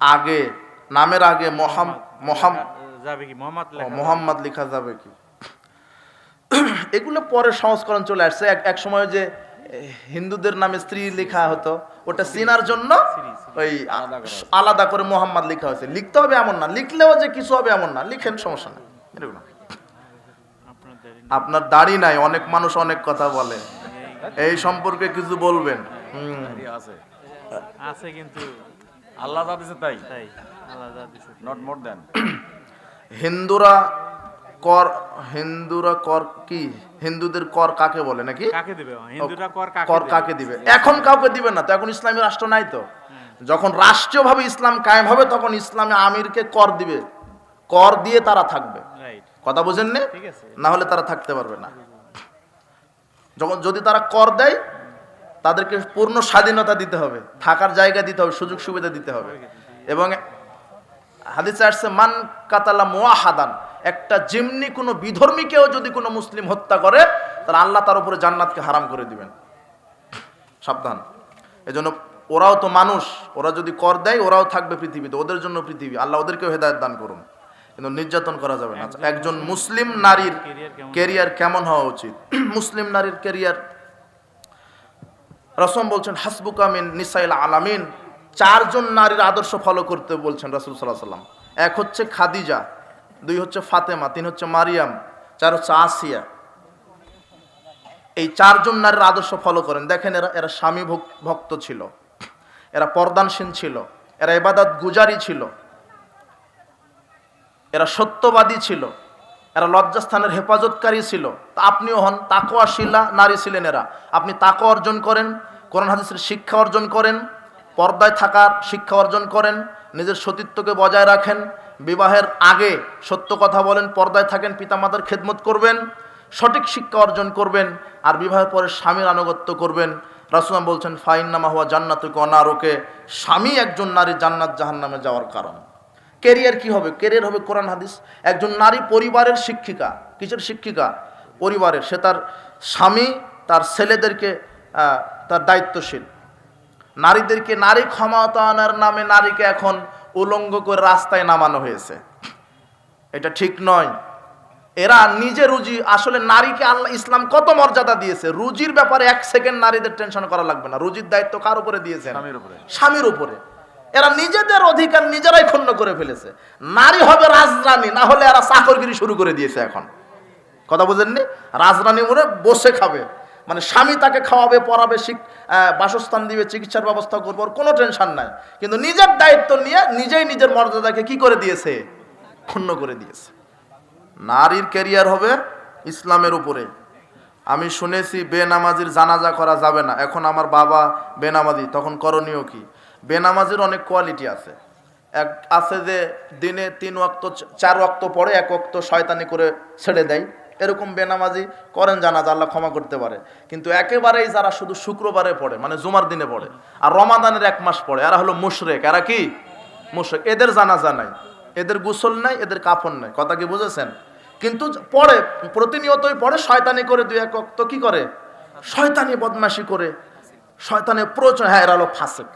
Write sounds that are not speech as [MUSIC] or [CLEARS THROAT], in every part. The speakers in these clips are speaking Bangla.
আগে নামের আগে মহাম মহাম যাবে কি? মোহাম্মদ লেখা মোহাম্মদ লেখা যাবে কি? [CLEARS THROAT] এগুলো পরে সংস্করণ চলে আসছে। এক সময় যে হিন্দুদের নামে স্ত্রী লেখা হতো। ওটা চিনার জন্য ওই আলাদা করে মোহাম্মদ লেখা হয়েছে। লিখতে হবে এমন না। লিখলেও যে কিছু হবে এমন না। লিখেন সমস্যা নেই। এরকম না। আপনার দাড়ি নাই। অনেক মানুষ অনেক কথা বলে। এই সম্পর্কে কিছু বলবেন। আছে কিন্তু আল্লাহ যা দিছে তাই? তাই আলাদা দিছে নট মোর দেন হিন্দুরা কর হিন্দুরা কর কি? হিন্দুদের কর কাকে বলে নাকি? কাকে দিবে? হিন্দুরা কর কাকে কর কাকে দিবে? এখন কাউকে দিবে না তো এখন ইসলামী রাষ্ট্র নাই তো। যখন রাষ্ট্রীয়ভাবে ইসলাম কায়েম হবে তখন ইসলামী আমিরকে কর দিবে। কর দিয়ে তারা থাকবে। কথা বোঝেন নে? না হলে তারা থাকতে পারবে না। যখন যদি তারা কর দেয় তাদেরকে পূর্ণ স্বাধীনতা দিতে হবে থাকার জায়গা দিতে হবে সুযোগ সুবিধা দিতে হবে। এবং হাদিসে আসছে মান কাতালা মোয়াহাদান একটা জিমনি কোনো বিধর্মীকেও যদি কোনো মুসলিম হত্যা করে তাহলে আল্লাহ তার উপরে জান্নাতকে হারাম করে দিবেন। সাবধান। এজন্য ওরাও তো মানুষ ওরা যদি কর দেয় ওরাও থাকবে পৃথিবীতে ওদের জন্য পৃথিবী। আল্লাহ ওদেরকেও হেদায়ত দান করুন। কিন্তু নির্যাতন করা যাবে না। একজন মুসলিম নারীর কেরিয়ার কেমন? কেরিয়ার কেমন হওয়া উচিত? [CLEARS THROAT] মুসলিম নারীর কেরিয়ার রসম বলছেন হাসবুকামিন নিসাইল আলামিন। চারজন নারীর আদর্শ ফলো করতে বলছেন রাসুল সাল্লাহ সাল্লাম এক হচ্ছে খাদিজা, দুই হচ্ছে ফাতেমা, তিন হচ্ছে মারিয়াম, চার হচ্ছে আসিয়া। এই চারজন নারীর আদর্শ ফলো করেন। দেখেন এরা এরা স্বামী ভক- ভক্ত ছিল। এরা পর্দানসীন ছিল। এরা এবাদাত গুজারি ছিল। এরা সত্যবাদী ছিল। এরা লজ্জাস্থানের হেফাজতকারী ছিল। তা আপনিও হন তাকোয়া শিলা নারী ছিলেন এরা। আপনি তাকো অর্জন করেন কোরআন হাদিসের শিক্ষা অর্জন করেন, পর্দায় থাকার শিক্ষা অর্জন করেন, নিজের সতীত্বকে বজায় রাখেন, বিবাহের আগে সত্য কথা বলেন, পর্দায় থাকেন, পিতামাতার খেদমত করবেন, সঠিক শিক্ষা অর্জন করবেন, আর বিবাহের পরে স্বামীর আনুগত্য করবেন। রাসুলাম বলছেন ফাইন নামা হওয়া জান্নাতুকে অনারোকে স্বামী একজন নারী জান্নাত জাহান্নামে যাওয়ার কারণ। কেরিয়ার কি হবে? কেরিয়ার হবে কোরআন হাদিস। একজন নারী পরিবারের শিক্ষিকা। কিসের শিক্ষিকা? পরিবারের। সে তার স্বামী, তার ছেলেদেরকে তার দায়িত্বশীল। নারীদেরকে নারী ক্ষমতায়নের নামে নারীকে এখন উলঙ্গ করে রাস্তায় নামানো হয়েছে। এটা ঠিক নয়। এরা নিজে রুজি আসলে নারীকে আল্লাহ ইসলাম কত মর্যাদা দিয়েছে? রুজির ব্যাপারে এক সেকেন্ড নারীদের টেনশন করা লাগবে না। রুজির দায়িত্ব কার উপরে দিয়েছেন? স্বামীর উপরে। এরা নিজেদের অধিকার নিজেরাই ক্ষুণ্ণ করে ফেলেছে। নারী হবে রাজরানী না হলে এরা চাকরগিরি শুরু করে দিয়েছে এখন। কথা বোঝেননি? রাজরানী মনে বসে খাবে। মানে স্বামী তাকে খাওয়াবে, পড়াবে বাসস্থান দিবে, চিকিৎসার ব্যবস্থা করব কোনো টেনশন নাই। কিন্তু নিজের দায়িত্ব নিয়ে নিজেই নিজের মর্যাদাকে কি করে দিয়েছে? ক্ষুণ্ণ করে দিয়েছে। নারীর ক্যারিয়ার হবে ইসলামের উপরে। আমি শুনেছি, বেনামাজির জানাজা করা যাবে না। এখন আমার বাবা বেনামাজি, তখন করণীয় কি? বেনামাজির অনেক কোয়ালিটি আছে। এক, আছে যে দিনে তিন ওয়াক্ত চার ওয়াক্ত পরে এক ওয়াক্ত শয়তানি করে ছেড়ে দেয়। এরকম বেনামাজি করেন জানাজা আল্লাহ ক্ষমা করতে পারে। কিন্তু একেবারেই যারা শুধু শুক্রবারে পড়ে মানে জুমার দিনে পড়ে, আর রমাদানের এক মাস পড়ে, এরা হলো মুশরেক। এরা কি? মুশরেক। এদের জানাজা নাই, এদের গোসল নাই, এদের কাফন নাই। কথা কি বুঝেছেন? কিন্তু পড়ে, প্রতিনিয়তই পড়ে, শয়তানি করে দুই এক অক্ত কি করে? শয়তানি বদমাশি করে, শয়তানের প্রচুর হ্যাঁ এরা হলো ফাসেক।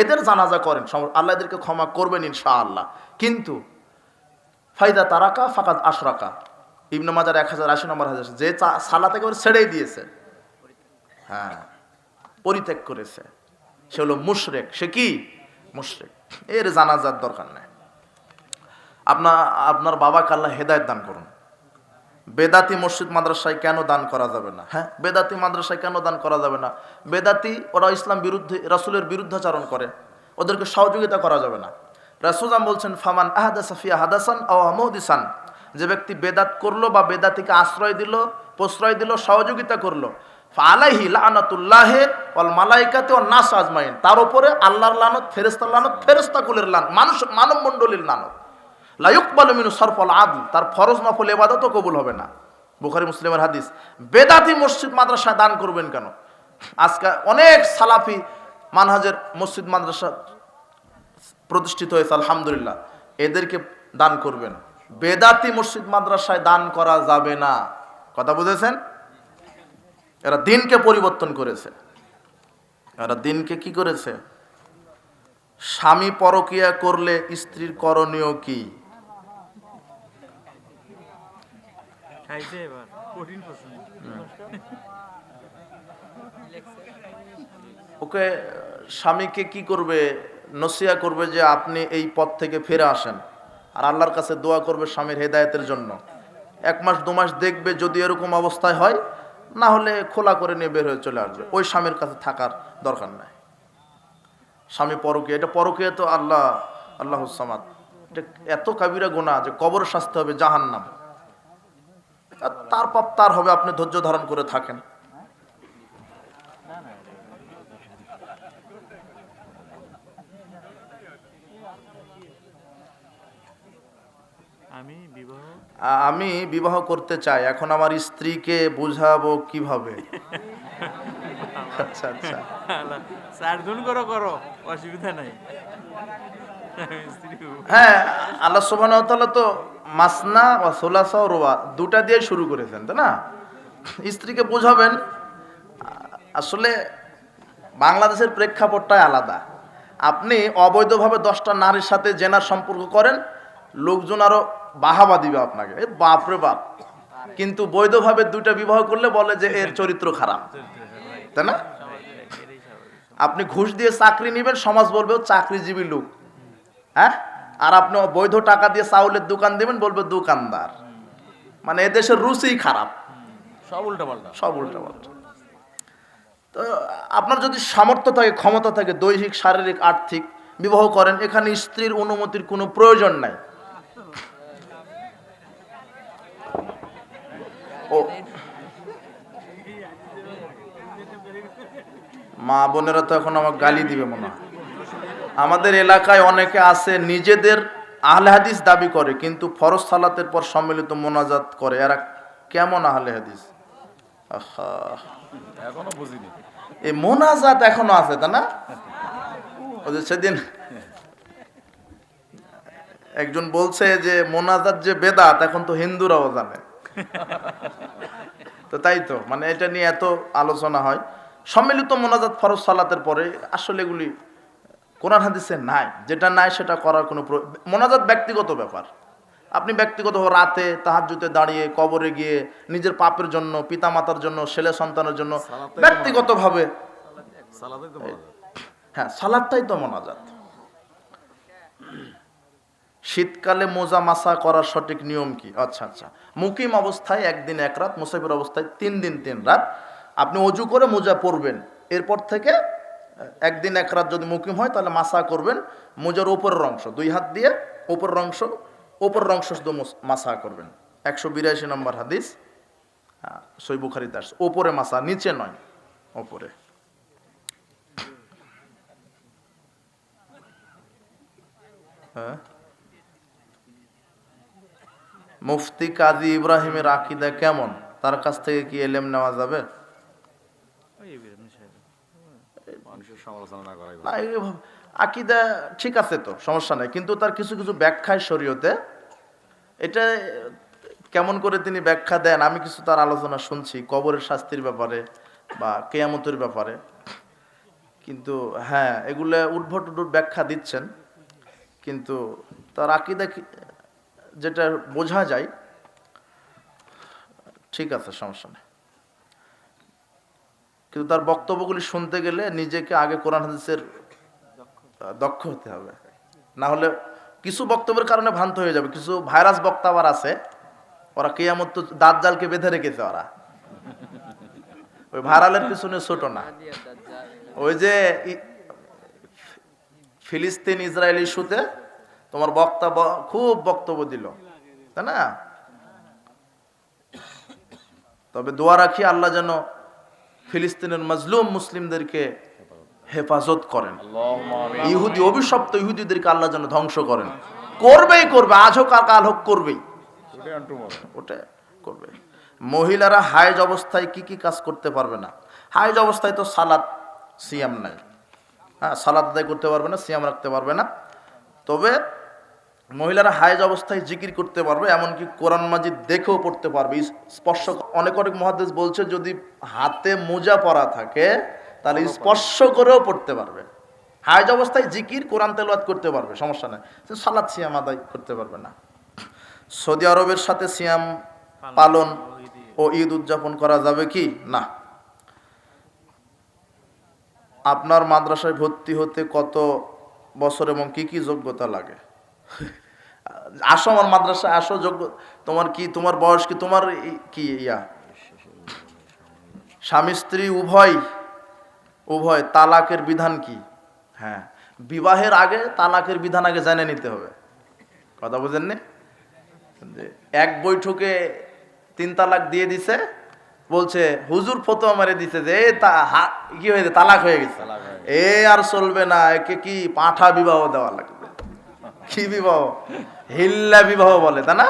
এদের জানাজা করেন। আল্লাহ এদেরকে ক্ষমা করবেন ইনশাআল্লাহ। কিন্তু ফাইদা তারাকা ফাকাদ আশরাকা। ইবনে মাজার এক হাজার আশি নম্বর হাজার যে চা- সালাত একেবারে ছেড়েই দিয়েছে। হ্যাঁ পরিত্যাগ করেছে। সে হলো মুশরেক। সে কি? মুশরেক। এর জানাজার দরকার নেই। আপনার আপনার বাবাকে আল্লাহ হেদায়ত দান করুন। বেদাতি মসজিদ মাদ্রাসায় কেন দান করা যাবে না? হ্যাঁ বেদাতি মাদ্রাসায় কেন দান করা যাবে না? বেদাতি, ওরা ইসলাম বিরুদ্ধে রাসুলের বিরুদ্ধাচারণ করে। ওদেরকে সহযোগিতা করা যাবে না। রাসুলাম বলছেন, ফামান আহাদা সাফিয়া হাদাসান ও আহমদিসান। যে ব্যক্তি বেদাত করল বা বেদাতিকে আশ্রয় দিল, প্রশ্রয় দিল, সহযোগিতা করল আলাইহি লানাতুল্লাহে ওয়াল মালাইকাতে ও নাস আজমাইন। তার উপরে আল্লাহর লানত ফেরেস্তার লানত ফেরেস্তা কুলের লানত মানুষ, মানব মণ্ডলীর লানত। লায়ুকবাল মিনু সরফল আদল, তার ফরজ নফল এবাদতও কবুল হবে না। বুখারি মুসলিমের হাদিস, বেদাতি মসজিদ মাদ্রাসা দান করবেন কেন? আজকে অনেক সালাফি মানহাজের মসজিদ মাদ্রাসা প্রতিষ্ঠিত হয়েছে, আলহামদুলিল্লাহ। এদেরকে দান করবেন। বেদাতি মসজিদ মাদ্রাসায় দান করা যাবে না। কথা বুঝেছেন? এরা দিনকে পরিবর্তন করেছে। এরা দিনকে কি করেছে? স্বামী পরকিয়া করলে স্ত্রীর করণীয় কি? প্রশ্ন। ওকে স্বামীকে কি করবে নসিয়া করবে যে আপনি এই পথ থেকে ফিরে আসেন। আর আল্লাহর কাছে দোয়া করবে স্বামীর হেদায়েতের জন্য। এক মাস, দু মাস দেখবে যদি এরকম অবস্থায় হয়, না হলে খোলা করে নিয়ে বের হয়ে চলে আসবে। ওই স্বামীর কাছে থাকার দরকার নাই। স্বামী পরকে এটা পরকে তো আল্লাহ আল্লাহ সামাদ। এটা এত কাবিরা গোনা যে কবর শাস্তি হবে জাহান্নাম। তার পাপ তার হবে, আপনি ধৈর্য ধারণ করে থাকেন। আমি বিবাহ করতে চাই। এখন আমার স্ত্রীকে বুঝাবো কীভাবে? আচ্ছা আচ্ছা। চারজন করো করো। অসুবিধা নাই। হ্যাঁ আল্লাহ সুবহানাহু তো মাসনা ও সোলাসা রোয়া দুটা দিয়ে শুরু করেছেন তাই না? স্ত্রীকে বোঝাবেন। আসলে বাংলাদেশের প্রেক্ষাপটটাই আলাদা। আপনি অবৈধভাবে দশটা নারীর সাথে জেনার সম্পর্ক করেন লোকজন আরও বাহাবা দিবে আপনাকে। বাপরে বাপ কিন্তু বৈধভাবে দুইটা বিবাহ করলে বলে যে এর চরিত্র খারাপ। তাই না? আপনি ঘুষ দিয়ে চাকরি নেবেন সমাজ বলবে চাকরিজীবী লোক। হ্যাঁ? আর আপনি বৈধ টাকা দিয়ে চাউলের দোকান দেবেন বলবে দোকানদার। মানে এদেশের রুচিই খারাপ। সব উল্টা পাল্টা সব উল্টা পাল্টা তো আপনার যদি সামর্থ্য থাকে ক্ষমতা থাকে দৈহিক শারীরিক আর্থিক বিবাহ করেন এখানে স্ত্রীর অনুমতির কোনো প্রয়োজন নাই। মা বোনেরা তো এখন আমাকে গালি দিবে মনে হয়। আমাদের এলাকায় অনেকে আছে নিজেদের আহলে হাদিস দাবি করে কিন্তু ফরজ সালাতের পর সম্মিলিত মোনাজাত করে। এরা কেমন আহলে হাদিস? এখনও বুঝিনি। এই মোনাজাত এখনও আছে তা না? সেদিন একজন বলছে যে মোনাজাত যে বেদাত এখন তো হিন্দুরাও জানে। [LAUGHS] তো তাই তো মানে এটা নিয়ে এত আলোচনা হয়। সম্মিলিত মোনাজাত ফরজ সালাতের পরে আসলে এগুলি কোরআন হাদিসে নাই। যেটা নাই সেটা করার কোনো মোনাজাত ব্যক্তিগত ব্যাপার। আপনি ব্যক্তিগত রাতে তাহাজ্জুতে দাঁড়িয়ে কবরে গিয়ে নিজের পাপের জন্য পিতামাতার জন্য ছেলে সন্তানের জন্য ব্যক্তিগতভাবে। হ্যাঁ সালাদটাই তো মোনাজাত। শীতকালে মোজা মাসা করার সঠিক নিয়ম কি? আচ্ছা আচ্ছা। মুকিম অবস্থায় একদিন এক রাত, মুসাফির অবস্থায় তিন দিন তিন রাত। আপনি অজু করে মোজা পরবেন। এরপর থেকে একদিন এক রাত যদি মুকিম হয়, তাহলে মাসা করবেন মোজার উপরের অংশ। দুই হাত দিয়ে উপরের অংশ উপরের অংশ শুধু মাসা করবেন। একশো বিরাশি নম্বর হাদিস সই বুখারি দাস ওপরে মাসা নিচে নয় ওপরে হ্যাঁ? মুফতি কাজী ইব্রাহিমের আকিদা কেমন? তার কাছ থেকে কি এলেম নেওয়া যাবে? আকিদা ঠিক আছে তো সমস্যা নাই। কিন্তু তার কিছু কিছু ব্যাখ্যায় শরীয়তে এটা কেমন করে তিনি ব্যাখ্যা দেন আমি কিছু তার আলোচনা শুনছি কবরের শাস্তির ব্যাপারে বা কেয়ামতের ব্যাপারে। কিন্তু হ্যাঁ এগুলো উদ্ভট ব্যাখ্যা দিচ্ছেন। কিন্তু তার আকিদা কি- যেটা বোঝা যায়, ঠিক আছে, সমস্যা নেই। কিন্তু তার বক্তব্যগুলি শুনতে গেলে নিজেকে আগে কোরআন হাদিসের দক্ষ হতে হবে। না হলে কিছু বক্তব্যের কারণে ভ্রান্ত হয়ে যাবে। কিছু ভাইরাস বক্তা আবার আছে, ওরা কেয়ামত তো দাঁত জালকে বেঁধে রেখেছে ওরা। ওই ভাইরালের পিছনে ছোট না। ওই যে ফিলিস্তিন ইসরায়েল ইস্যুতে তোমার বক্তা খুব বক্তব্য দিল। তাই না? তবে দোয়া রাখি আল্লাহ যেন ফিলিস্তিনের মজলুম মুসলিমদেরকে হেফাজত করেন। ইহুদি অভিশপ্ত ইহুদিদেরকে আল্লাহ যেন ধ্বংস করেন। করবেই করবে আজ হোক আর কাল হোক করবেই। ওটা করবে। মহিলারা হাইজ অবস্থায় কি কি কাজ করতে পারবে না? হাইজ অবস্থায় তো সালাদ সিয়াম নাই। হ্যাঁ সালাদ আদায় করতে পারবে না সিয়াম রাখতে পারবে না। তবে মহিলারা হাইজ অবস্থায় জিকির করতে পারবে এমনকি কোরআন মাজিদ দেখেও পড়তে পারবে। স্পর্শ অনেক অনেক মহাদেশ বলছে যদি হাতে মোজা পরা থাকে তাহলে স্পর্শ করেও পড়তে পারবে। হায়জ অবস্থায় জিকির কোরআন তেলাওয়াত করতে পারবে সমস্যা নেই। সালাদ সিয়াম আদায় করতে পারবে না। সৌদি আরবের সাথে সিয়াম পালন ও ঈদ উদযাপন করা যাবে কি? না। আপনার মাদ্রাসায় ভর্তি হতে কত বছর এবং কি কি যোগ্যতা লাগে? [LAUGHS] আসো আমার মাদ্রাসায় আসো যোগ্য। তোমার কি তোমার বয়স কি তোমার কি ইয়া? স্বামী স্ত্রী উভয় উভয় তালাকের বিধান কি? হ্যাঁ। বিবাহের আগে তালাকের বিধান আগে জেনে নিতে হবে। কথা বুঝেননি? যে এক বৈঠকে তিন তালাক দিয়ে দিছে বলছে হুজুর ফতোয়া মারে দিছে যে কি হয়েছে? তালাক হয়ে গেছে। এ আর চলবে না একে কি পাঁঠা বিবাহ দেওয়া লাগবে? কি বিবাহ? হিল্লা বিবাহ বলে তা না?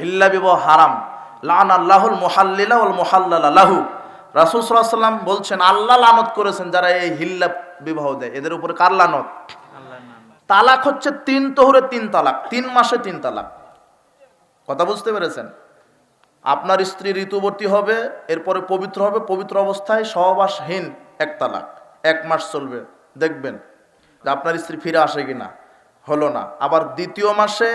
হিল্লা বিবাহ হারাম। লান আল্লাহুল মোহাল্লিলা ওল মোহাল্লালা লাহু। রাসুল সাল্লাম বলছেন আল্লাহ লানত করেছেন যারা এই হিল্লা বিবাহ দেয়। এদের উপরে কার লানত? তালাক হচ্ছে তিন তহুরে তিন তালাক তিন মাসে তিন তালাক। কথা বুঝতে পেরেছেন? আপনার স্ত্রী ঋতুবর্তী হবে এরপরে পবিত্র হবে পবিত্র অবস্থায় সহবাসহীন এক তালাক। এক মাস চলবে দেখবেন যে আপনার স্ত্রী ফিরে আসে কিনা। হলো না। আবার দ্বিতীয় মাসে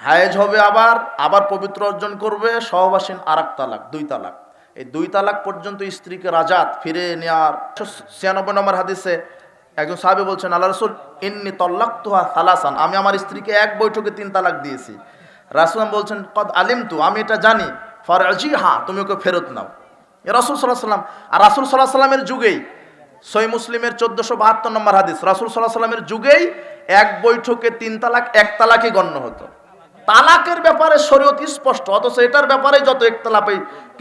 হায়েজ হবে আবার আবার পবিত্র অর্জন করবে, সহবাসীন আর তালাক, দুই তালাক। এই দুই তালাক পর্যন্ত স্ত্রীকে রাজাত ফিরে নেওয়ার ছিয়ানব্বই নম্বর হাদিসে একজন সাহাবি বলছেন, আল্লাহ রসুল, ইন্নি তল্লাক তোহা সালাসান। আমি আমার স্ত্রীকে এক বৈঠকে তিন তালাক দিয়েছি। রাসুলাম বলছেন, কদ আলিম তু আমি এটা জানি। ফরাজি হা তুমি ওকে ফেরত নাও। এ রাসুল সাল্লাহ সাল্লাম আর রাসুল সাল্লাহ সাল্লামের যুগেই সই মুসলিমের চোদ্দশো বাহাত্তর নম্বর হাদিস, রাসুল সাল্লাহ সাল্লামের যুগেই এক বৈঠকে তিন তালাক, এক তালাকই গণ্য হতো। তালাকের ব্যাপারে শরীয়ত স্পষ্ট, অথচ এটার ব্যাপারে যত একতলাপে